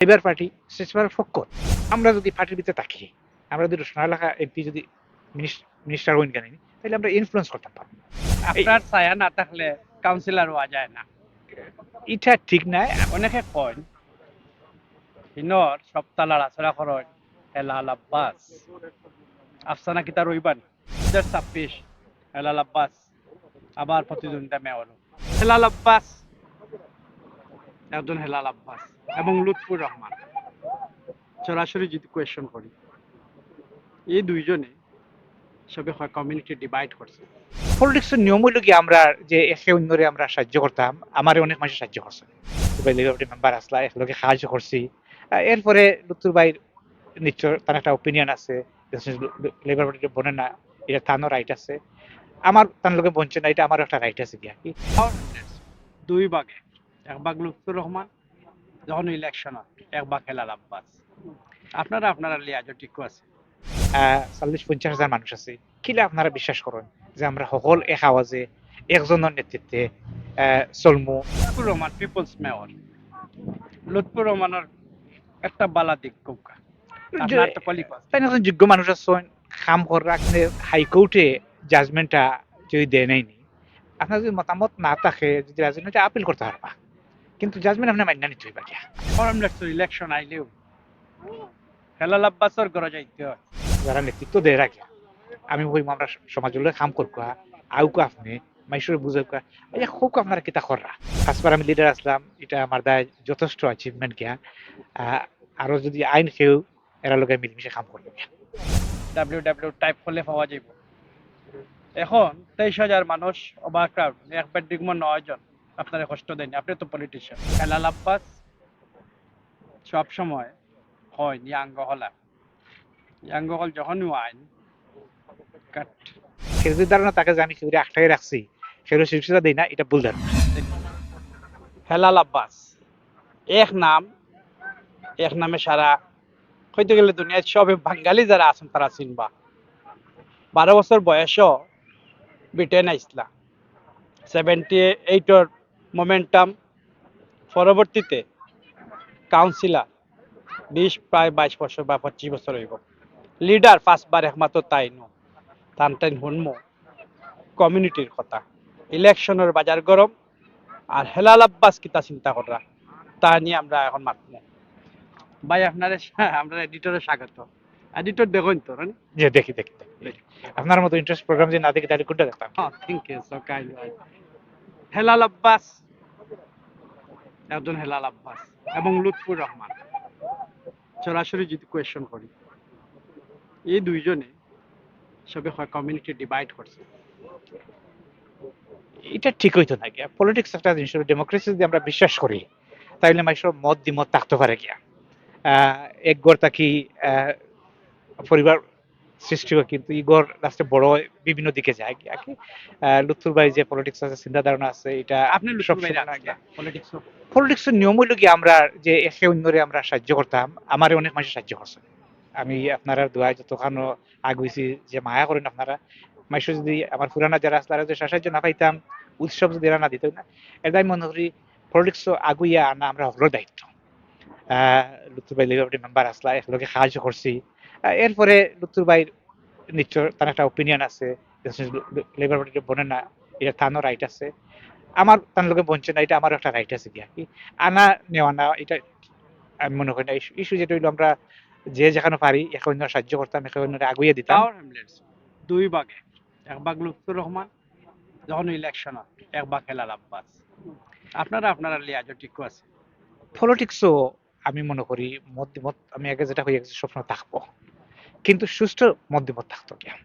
Labour party শেষবার ফক্কর আমরা যদি পার্টির ভিতরে থাকি আমরা যদি সোনালাখা এমপি যদি মিনিস্টার হইন কেন? তাহলে আমরা ইনফ্লুয়েন্স করতে পারব আপনার ছায়া না থাকলে কাউন্সিলর হওয়া যায় না। এটা ঠিক নাই অনেকে কয় হিনর সপ্তাহ আছরা করেন হেলাল আব্বাস আফসানা কিতা রইবান হাজার ছাব্বিশ হেলাল আব্বাস আবার প্রতিদ্বন্দ্বিতা মেয়র। হেলাল আব্বাস একজন হেলাল আব্বাস এবং লুৎফুর রহমান। সরাসরি যদি কোয়েশন করি এই দুইজনে সবে হয় কমিউনিটি ডিভাইড করছে। পলিটিক্সের নিয়ম হইল কি আমরা যে একে অন্যরে আমরা সাহায্য করতাম আমার অনেক মানুষ সাহায্য করছে। মেম্বার আসলা একলগে সাহায্য করছি। এরপরে লুতুর ভাই নিশ্চয় তার একটা ওপিনিয়ন আছে লেবার পার্টি বনে না এটা তারও রাইট আছে। আমার তার লোকে বঞ্চে না এটা আমার একটা রাইট আছে গিয়া কি। দুই ভাগে। এক ভাগ লুৎফুর রহমান যখন ইলেকশন এক ভাগ হেলাল আব্বাস। আপনারা আপনারা লিয়াজও ঠিক আছে চল্লিশ পঞ্চাশ হাজার মানুষ আছে। কিলে আপনারা বিশ্বাস করেন যে আমরা সকল এক আওয়াজে একজনের নেতৃত্বে চলমু? Lutfur Rahman people's mayor. Lutfur রহমানের একটা বালা দিক কোকা। তাই একজন যোগ্য মানুষ আছেন কাম করার হাইকোর্টে জাজমেন্টটা যদি দেয় নাইনি আপনার যদি মতামত না থাকে যদি রাজনীতি আপিল করতে পারবা কিন্তু জাজমেন্ট আপনি মান্য নিতে হইবা গিয়া ফরম লেখছো ইলেকশন আইলেও। হেলাল আব্বাসর ঘরে যাইতে হয়। যারা নেতৃত্ব দেয় রাখিয়া আমি কইম আমরা সমাজগুলো কাম করব আউকো আপনি মাইসুরে বুঝে এই হোক আপনারা কিতা কররা ফার্স্টবার আমি লিডার আসলাম এটা আমার দায় যথেষ্ট অ্যাচিভমেন্ট গিয়া আরও যদি আইন খেয়েও এরা লোকে মিলেমিশে কাম করবে ডাব্লিউ ডাব্লিউ টাইপ করলে পাওয়া যাইব। এখন তেইশ হাজার মানুষ ক্রাউড এক বেডরুম নয় জন। আপনারা কষ্ট দেয়নি। আপনি তো পলিটিশিয়ান হেলাল আব্বাস সব সময় হয় ইয়াঙ্গ হলা ইয়াঙ্গ হল যখনই আইন কাট। তাকে জানি রাখছি। সেগুলো না, এটা ভুল হেলাল আব্বাস, এক নাম, এক নামে সারা হইতে গেলে দুনিয়ার সবে বাঙালি যারা আছেন তারা চিনবা। বারো বছর বয়সও ব্রিটেন আইসলা। সেভেন্টি এইটর মোমেন্টাম পরবর্তীতে কাউন্সিলার বিশ প্রায় বাইশ বছর বা পঁচিশ বছর হইব। লিডার ফার্স্টবার একমাত্র তাই নো টান টাইন শুনম কমিউনিটির কথা। ইলেকশনের বাজার গরম আর হেলাল আব্বাস কিতা চিন্তা করা তা নিয়ে আমরা এখন মাতবো ভাই আপনার আমরা এডিটরের স্বাগত। এডিটর দেখুন তো দেখি দেখি দেখি। আপনার মতো ইন্টারেস্ট প্রোগ্রাম যদি না দেখি তাহলে কোনটা দেখতাম? হ্যাঁ thank you so kind Helal Abbas. একজন হেলাল আব্বাস এবং লুৎফুর রহমান। সরাসরি যদি কোয়েশন করি। এই দুইজনে সবে হয় কমিউনিটি ডিভাইড করছে। এটা ঠিক হইতো না গিয়া পলিটিক্স একটা জিনিস ডেমোক্রেসি যদি আমরা বিশ্বাস করি তাহলে মানুষের মত দ্বিমত থাকতে পারে গিয়া। এক গড় তাকি পরিবার সৃষ্টি হয় কিন্তু ই গড় লাস্টে বড় বিভিন্ন দিকে যায় কি। আহ, লুৎফুর ভাই যে পলিটিক্স আছে চিন্তা ধারণা আছে এটা আপনি লুৎফুর সবসময়- আগে পলিটিক্স পলিটিক্সের নিয়ম হইল কি আমরা যে একে অন্যরে আমরা সাহায্য করতাম আমারে অনেক মানুষ সাহায্য করছে। আমি আপনারা দোয়া যতখানো আগুইছি যে মায়া করেন আপনারা। মাইশো যদি আমার পুরানা যারা আছে তারা যদি সাহায্য না পাইতাম উৎসব যদি এরা না দিত না এটা আমি মনে করি পলিটিক্স আগুইয়া আনা আমরা সকলের দায়িত্ব। আহ লুতুর ভাই লেবার মেম্বার আসলা একলগে সাহায্য করছি। এরপরে লুতুর ভাই নিশ্চয় তার একটা ওপিনিয়ন আছে লেবার পার্টি বনে না এটা তারও রাইট আছে। আমার তার লোকে বঞ্চে না এটা আমার একটা রাইট আছে গিয়া। কি আনা নেওয়া না এটা আমি মনে করি না। ইস্যু যেটা হইল আমরা যে যেখানে পারি একে অন্য সাহায্য করতাম একে অন্য আগুইয়ে দিতাম। দুই ভাগে। এক ভাগ লুৎফুর রহমান যখন ইলেকশন হয় এক ভাগ হেলাল আব্বাস। আপনারা আপনারা লিয়াজও ঠিক আছে? পলিটিক্সও আমি মনে করি মধ্যমত আমি আগে যেটা হয়ে গেছে স্বপ্ন থাকব। কিন্তু সুষ্ঠু মধ্যমত থাকতো গিয়া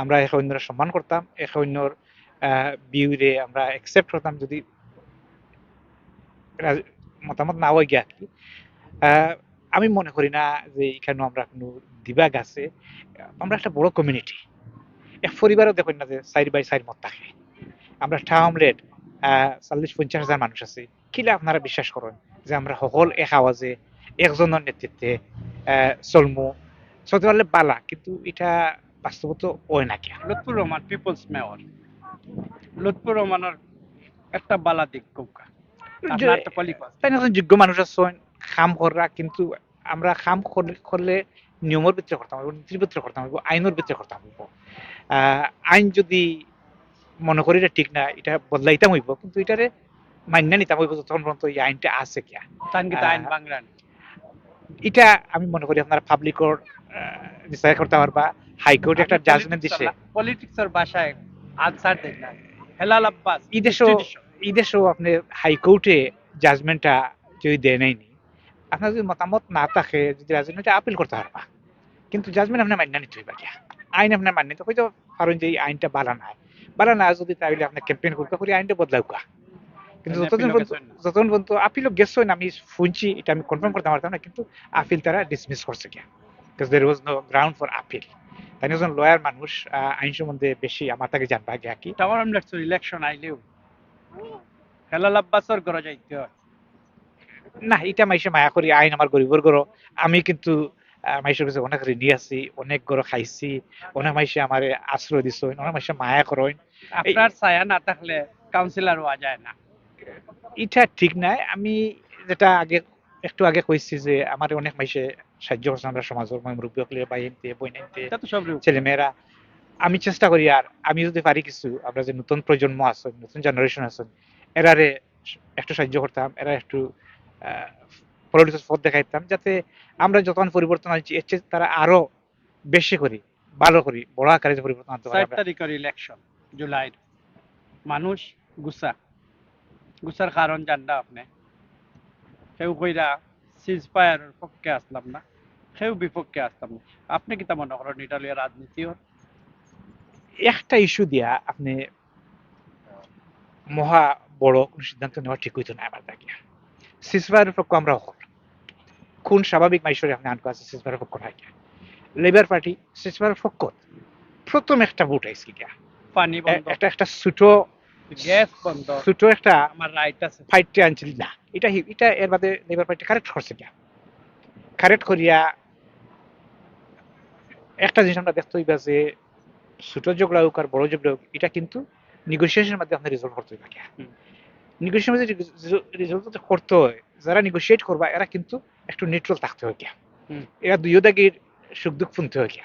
আমরা একে অন্যরা সম্মান করতাম, একে অন্যর বিউরে আমরা একসেপ্ট করতাম যদি মতামত না হয়ে গিয়া কি। আমি মনে করি না যে এখানে আমরা কোনো দিবাগ আছে। আমরা একটা বড় কমিউনিটি এক পরিবারও দেখুন না যে সাইড বাই সাইড মত থাকে। আমরা টাউমলেট চল্লিশ পঞ্চাশ হাজার মানুষ আছে। কিলে আপনারা বিশ্বাস করেন যে আমরা সকল এক আওয়াজে একজনের নেতৃত্বে চলমু চলতে পারলে বালা কিন্তু এটা বাস্তবত ওই না কিয়া লুৎফুর রহমান পিপলস মেয়র। লুৎফুর রহমানের একটা বালা দিক কোকা তাই যোগ্য মানুষ আছেন খাম করা কিন্তু আমরা খাম করলে- নিয়মের ভিতরে করতাম হবে নীতির ভিতরে করতাম হবে আইনের ভিতরে করতাম। হইব আহ, আইন যদি মনে করি এটা ঠিক না এটা বদলাইতাম হইব কিন্তু এটারে মান্য নিতাম হইব যতক্ষণ পর্যন্ত এই আইনটা আছে কিয়া। আইন বাংলান এটা আমি মনে করি আপনারা পাবলিকর ডিসাইড করতে পারবা। হাইকোর্ট একটা জাজমেন্ট দিছে। পলিটিক্সের ভাষায় আনসার দেন না। হেলাল আব্বাস আপনি হাইকোর্টে জাজমেন্টটা যদি দেয় নাইনি আপনার যদি মতামত না থাকে যদি জাজমেন্টটা আপিল করতে পারবা। কিন্তু জাজমেন্ট আপনার মান্য নিতে হইবা আইন আপনার মান্য নিতে হয়তো যে আইনটা বালা নাই। বালা না যদি তাইলে আপনি ক্যাম্পেইন করতে করে আইনটা বদলাও কা কিন্তু মানে যতদিন পর্যন্ত। যতদিন পর্যন্ত আপিলও গেছেন আমি শুনছি এটা আমি কনফার্ম করতে পারতাম না কিন্তু আপিল তারা ডিসমিস করছে because there was no ground for appeal তাই একজন লয়ার মানুষ আইন সম্বন্ধে বেশি আমার তাকে জানবা কি। টাওয়ার আমলেটস ইলেকশন আইলেও। হেলাল আব্বাসর যাইতে হয়। না এটা মাইসে মায়া করি আইন আমার গরিবর গরো আমি কিন্তু মাইসের কাছে অনেক ঋণী আছি অনেক গরো খাইছি অনেক মাইসে আমার আশ্রয় দিছ অনেক মাইসে মায়া করইন। আপনার ছায়া না থাকলে কাউন্সিলর হওয়া যায় না। এটা ঠিক নাই। আমি যেটা আগে একটু আগে কইছি যে আমার অনেক মাইসে সাহায্য করছে আমরা সমাজের মুরব্বী হকলে বাই এনতে বই নাইতে এটা তো সব ছেলে মেয়েরা আমি চেষ্টা করি আর আমি যদি পারি কিছু আমরা যে নতুন প্রজন্ম আছে নতুন জেনারেশন আছে এরারে একটু সাহায্য করতাম এরা একটু পলিটিক্স পথ দেখাইতাম যাতে আমরা যখন পরিবর্তন আনছি এর চেয়ে তারা আরও বেশি করি ভালো করি বড় আকারে পরিবর্তন আনতে পারি তারিখের ইলেকশন জুলাইর মানুষ গুসা। গুসার কারণ জানলা আপনি। কেউ কইরা সিজ ফায়ারের পক্ষে আসলাম না। কেউ বিপক্ষে আসলাম না। আপনি কি তা মনে করেন এটা রাজনীতি একটা ইস্যু দিয়া আপনি মহা বড় কোন সিদ্ধান্ত নেওয়া ঠিক হইতো না আমার দাগিয়া সিসফায়ারের পক্ষ আমরা হল কোন স্বাভাবিক মাইশরে আপনি আনকো আছে সিসফায়ারের পক্ষ নাই লেবার পার্টি সিসফায়ারের পক্ষ। প্রথম একটা ভোট আইসি গিয়া। পানি একটা একটা ছোটো গ্যাস বন্ধ। ছোটো একটা আমার রাইট আছে। আনছিল না। এটা এটা এর বাদে লেবার পার্টি কারেক্ট করছে গিয়া কারেক্ট করিয়া একটা জিনিস আমরা দেখতে হইবা যে ছোট হোক আর বড় হোক এটা কিন্তু নেগোসিয়েশনের মাধ্যমে আপনার রিজলভ করতে হইবা হুম। মধ্যে রিজলভ করতে হয় যারা নেগোসিয়েট করবা এরা কিন্তু একটু নিউট্রাল থাকতে হয় গিয়া। এরা দুইও দাগের সুখ দুঃখ শুনতে হয় গিয়া।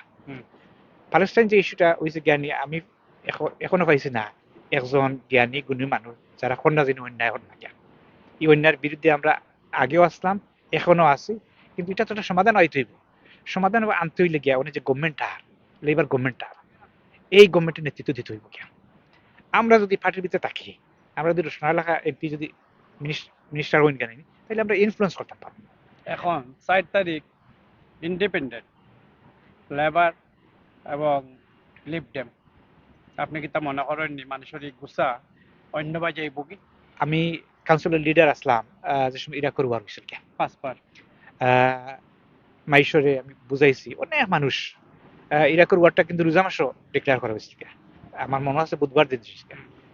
প্যালেস্টাইন যে ইস্যুটা হয়েছে জ্ঞানী আমি এখ- এখনও পাইছি না। একজন জ্ঞানী, গুণী মানুষ যারা কন্যা যিনি অন্যায় না এই অন্যায়ের বিরুদ্ধে আমরা আগেও আসলাম, এখনও আছি, কিন্তু এটা তো একটা সমাধান হইতে হইব সমাধান আনতে হইলে গিয়া, উনি যে গভর্নমেন্ট আর লেবার গভর্নমেন্ট আর এই গভর্নমেন্টের নেতৃত্ব দিতে হইব গিয়া। আমরা যদি পার্টির ভিতরে থাকি, আমরা যদি এলাকা এমপি যদি মিনিস্টার হইন কেন তাহলে আমরা ইনফ্লুয়েন্স করতে পারব এখন চার তারিখ ইন্ডিপেন্ডেন্ট লেবার এবং লিপডেম আপনি কি তা মনে করেন মানুষের এই গুসা অন্য বাজে বুকি আমি কাউন্সিলের লিডার আসলাম যে সময় ইরা করবার হয়েছিল গিয়া পাঁচবার। মাইশরে আমি বুঝাইছি অনেক মানুষ ইরাকের ওয়ার্ডটা কিন্তু রোজা মাসও ডিক্লেয়ার করা হয়েছিল আমার মনে আছে বুধবার দিন।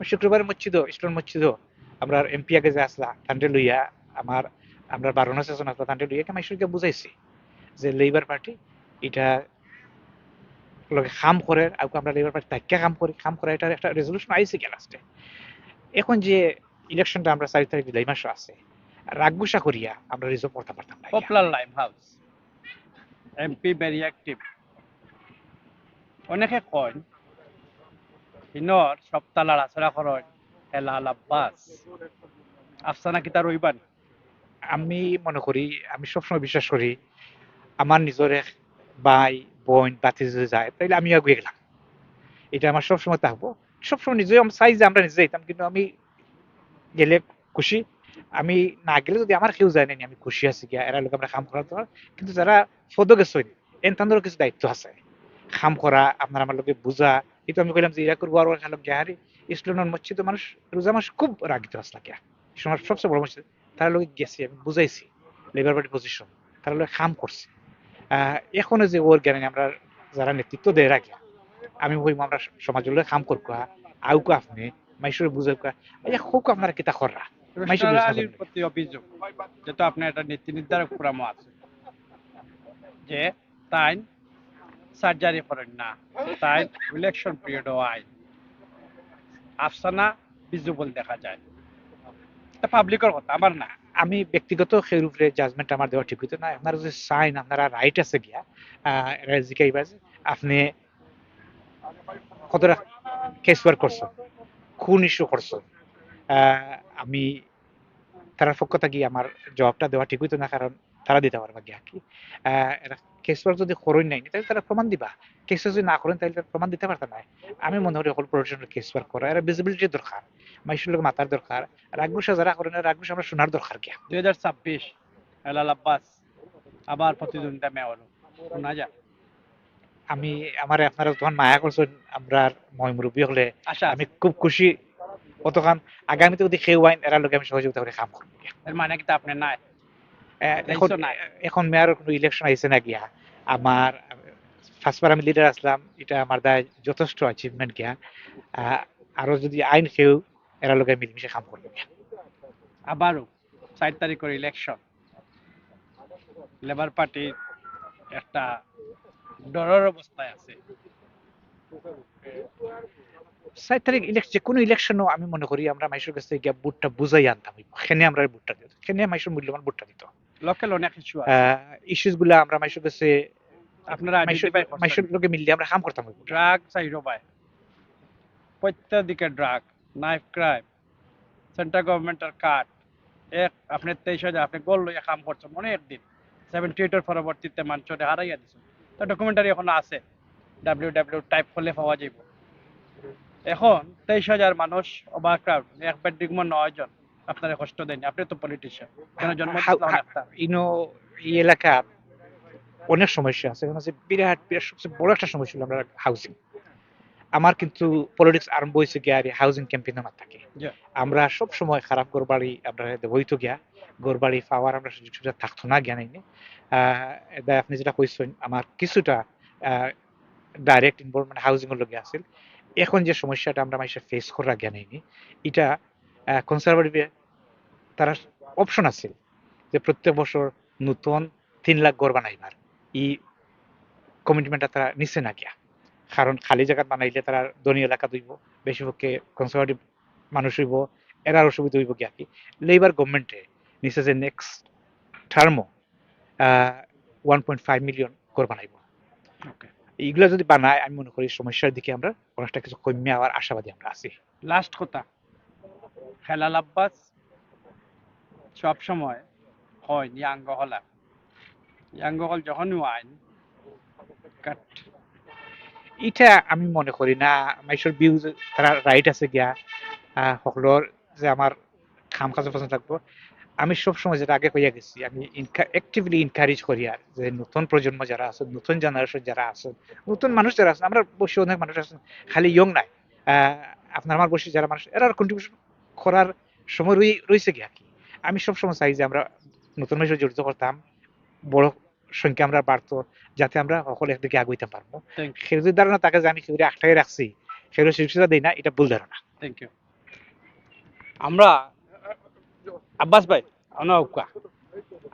শুক্রবার মসজিদ ইস্টন মসজিদ আমরা এমপি আগে যে আসলা তান্ডে লইয়া আমার আমরা বারোনা সেশন আসলা তান্ডে লইয়া মাইশরকে বুঝাইছি যে লেবার পার্টি এটা লগে খাম করে আর আমরা লেবার পার্টি কাম করি কাম করা এটার একটা রেজলিউশন আইসি গে লাস্টে এখন যে ইলেকশনটা আমরা চারি তারিখ জুলাই মাসে আছে করিয়া আমরা রিজর্ভ করতে পারতাম না popular Limehouse MP very active অনেকে কয় সপ্তাহ লাড়াছড়া করেন হেলাল আব্বাস আফসানা কিতা রইবান আমি মনে করি আমি সবসময় বিশ্বাস করি আমার নিজের এক ভাই বোন বাতি যদি যায় তাইলে আমি আগুয়ে গেলাম। এটা আমার সবসময় থাকব সবসময় নিজে আমি চাই যে আমরা নিজে যেতাম কিন্তু আমি গেলে খুশি। আমি না গেলে যদি আমার কেউ যায় না আমি খুশি আছি গিয়া এরা লোক আমরা কাম করার তোমার কিন্তু যারা ফদ গেছেন এন তাদেরও কিছু দায়িত্ব আছে। কাম করা, আপনার আমার লোকে বুঝা। কিন্তু আমি কইলাম যে, এরা করব আর খালাম গিয়াহারি ইসলামের মসজিদ মানুষ, রোজা মাস খুব রাগিত আসলা সময় সবচেয়ে বড় মসজিদ। তারা লোকে গেছি, আমি বুঝাইছি লেবার পার্টি পজিশন তারা লোক খাম করছে। এখনও যে ওর জ্ঞানে আমরা যারা নেতৃত্ব দেয় রাখি আমি কইম আমরা সমাজের লোক খাম করব আউকো আপনি মাইসুরে বুঝে হোক আপনারা কিতা বুঝতে প্রতি অভিযোগ যেটা আপনার একটা নীতি নির্ধারক আছে যে তাই সার্জারি করেন না তাই ইলেকশন পিরিয়ডও আইন। আফসানা ভিজুবল দেখা যায়। পাবলিকের কথা আমার না। আমি ব্যক্তিগত সেই উপরে জাজমেন্ট আমার দেওয়া ঠিক হইতো না। আপনার যে সাইন আপনারা রাইট আছে গিয়া জিকাইবা যে আপনি কতটা কেস ওয়ার্ক করছ? খুন ইস্যু করছ? আমি তারা পক্ষ থেকে আমার জবাবটা দেওয়া ঠিক হইতো না, কারণ তারা দিতে পারবে গিয়া কি। এরা যদি করেন নাই তাহলে তারা প্রমাণ দিবা। কেস যদি না করেন তাহলে তারা প্রমাণ দিতে পারতো না আমি মনে করি সকল প্রফেশনাল কেস ওয়ার্ক করা এরা ভিজিবিলিটি দরকার মানুষের লোক মাথার দরকার রাগবুসা যারা করেন রাগবুসা আমরা শোনার দরকার গিয়া দুই হাজার ছাব্বিশ হেলাল আব্বাস আবার প্রতিদ্বন্দ্বিতা মেয়র শোনা যায় আমি আমার আপনারা তখন মায়া করছেন আমরা মই মুরব্বী হলে আশা আমি খুব খুশি। অতখান আগামীতে যদি খেয়ে আইন এরা লোকে আমি সহযোগিতা করে কাম করব এর মানে কি তা আপনি নাই? এখন দায়িত্ব নাই। এখন মেয়ার কোনো ইলেকশন আইছে না গিয়া আমার ফার্স্টবার আমি লিডার আসলাম এটা আমার দায় যথেষ্ট অ্যাচিভমেন্ট গিয়া। আরও যদি আইন খেয়েও এরা লোকে মিলেমিশে কাম করব আবারও চার তারিখের ইলেকশন লেবার পার্টির একটা ডরের অবস্থায় আছে। সাত তারিখ ইলেকশন যে কোনো ইলেকশনও আমি মনে করি আমরা মাইসুর কাছ গিয়া বুটটা বুঝাই আনতাম। সেনে আমরা বুটটা দিত সেনে মাইসুর মূল্যবান বুটটা দিত লোকাল অনেক ইস্যু ইস্যুসগুলা আমরা কাছে আপনারা লোকে মিললে আমরা কাম করতাম ড্রাগ চাইরো পাই প্রত্যেক দিকে ড্রাগ নাইফ ক্রাইম সেন্ট্রাল গভর্নমেন্টের কার্ড এক আপনি তেইশ হাজার আপনি গোল লইয়া কাম করছেন মনে একদিন সেভেন্টি এইটের পরবর্তীতে মানুষরে হারাইয়া দিছে তো ডকুমেন্টারি এখনও আছে। ডাব্লিউ ডাব্লিউ টাইপ করলে পাওয়া যাইব। এখন তেইশ হাজার মানুষ অবাক ক্রাউড এক বেডরুম নয় জন আপনারা কষ্ট দেয়নি আপনি তো পলিটিশিয়ান কেন জন্ম ইনো এই এলাকা অনেক সমস্যা আছে। এখন আছে বিরাট বিরাট সবচেয়ে বড় একটা সমস্যা হলো আমরা হাউজিং আমার কিন্তু পলিটিক্স আরম্ভ হয়েছে গিয়া আর হাউজিং ক্যাম্পেইন আমার থাকে। আমরা সব সময় খারাপ গড়বাড়ি আমরা হইতো গিয়া গড়বাড়ি পাওয়ার আমরা সুযোগ সুবিধা থাকতো না জ্ঞান এটা আপনি যেটা কইছেন আমার কিছুটা ডাইরেক্ট ইনভলভমেন্ট হাউজিং এর লগে আছিল। এখন যে সমস্যাটা আমরা মানুষের ফেস করার জ্ঞান এটা কনসারভেটিভ তারা অপশন আছে যে প্রত্যেক বছর নতুন তিন লাখ গড় বানাইবার। ই কমিটমেন্টটা তারা নিচ্ছে না গিয়া। কারণ খালি জায়গা বানাইলে তারা ধনী এলাকা দইব বেশি পক্ষে কনসারভেটিভ মানুষ হইব এরার অসুবিধা হইব গিয়া কি? লেবার গভর্নমেন্টে নিচে যে নেক্সট টার্মও ওয়ান পয়েন্ট ফাইভ মিলিয়ন গড় বানাইব। এইগুলা যদি বানায় আমি মনে করি সমস্যার দিকে আমরা অনেকটা কিছু কমে আবার আশাবাদী আমরা আছি। লাস্ট কথা হেলাল আব্বাস সব সময় হয় ইয়াঙ্গ হলা ইয়াঙ্গ হল যখনই আইন, কাট। এটা আমি মনে করি না মাইসর বিউ তারা রাইট আছে গিয়া সকলের যে আমার খাম কাজে পছন্দ থাকব, আমি সব সময় যেটা আগে কইয়া গেছি, আমি অ্যাক্টিভলি ইনকারেজ করি আর যে নতুন প্রজন্ম যারা আছে নতুন জেনারেশন যারা আছে নতুন মানুষ যারা আছে আমরা বসে অনেক মানুষ আছেন, খালি ইয়ং নাই। আপনার আমার বসে যারা মানুষ, এরা কন্ট্রিবিউশন করার সময় রয়েছে গিয়া কি। আমি সব সময় চাই যে আমরা নতুন মানুষ জড়িত করতাম বড় সংখ্যা আমরা বাড়তো যাতে আমরা সকলে একদিকে আগুইতে পারব থ্যাংক ধারণা তাকে যে আমি খেরুরে আটটাই রাখছি খেরুর শিক্ষা দেই না এটা ভুল ধারণা। থ্যাংক ইউ আমরা আব্বাস ভাই অনৌকা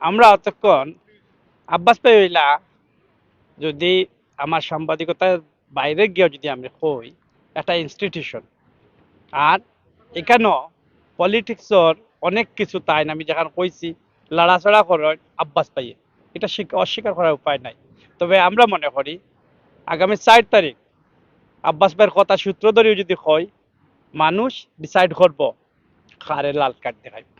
আমরা অতক্ষণ আব্বাস ভাই হইলা যদি আমার সাংবাদিকতার বাইরে গিয়ে যদি আমি কই একটা ইনস্টিটিউশন আর এখানেও পলিটিক্সর অনেক কিছু তাই না? আমি যেখানে কইছি লড়াচড়া করেন আব্বাস পাইয়ে। এটা স্বীক- অস্বীকার করার উপায় নাই। তবে আমরা মনে করি, আগামী চার তারিখ আব্বাস ভাইয়ের কথা সূত্র ধরেও যদি হয় মানুষ ডিসাইড করব কারে লাল কার্ড দেখায়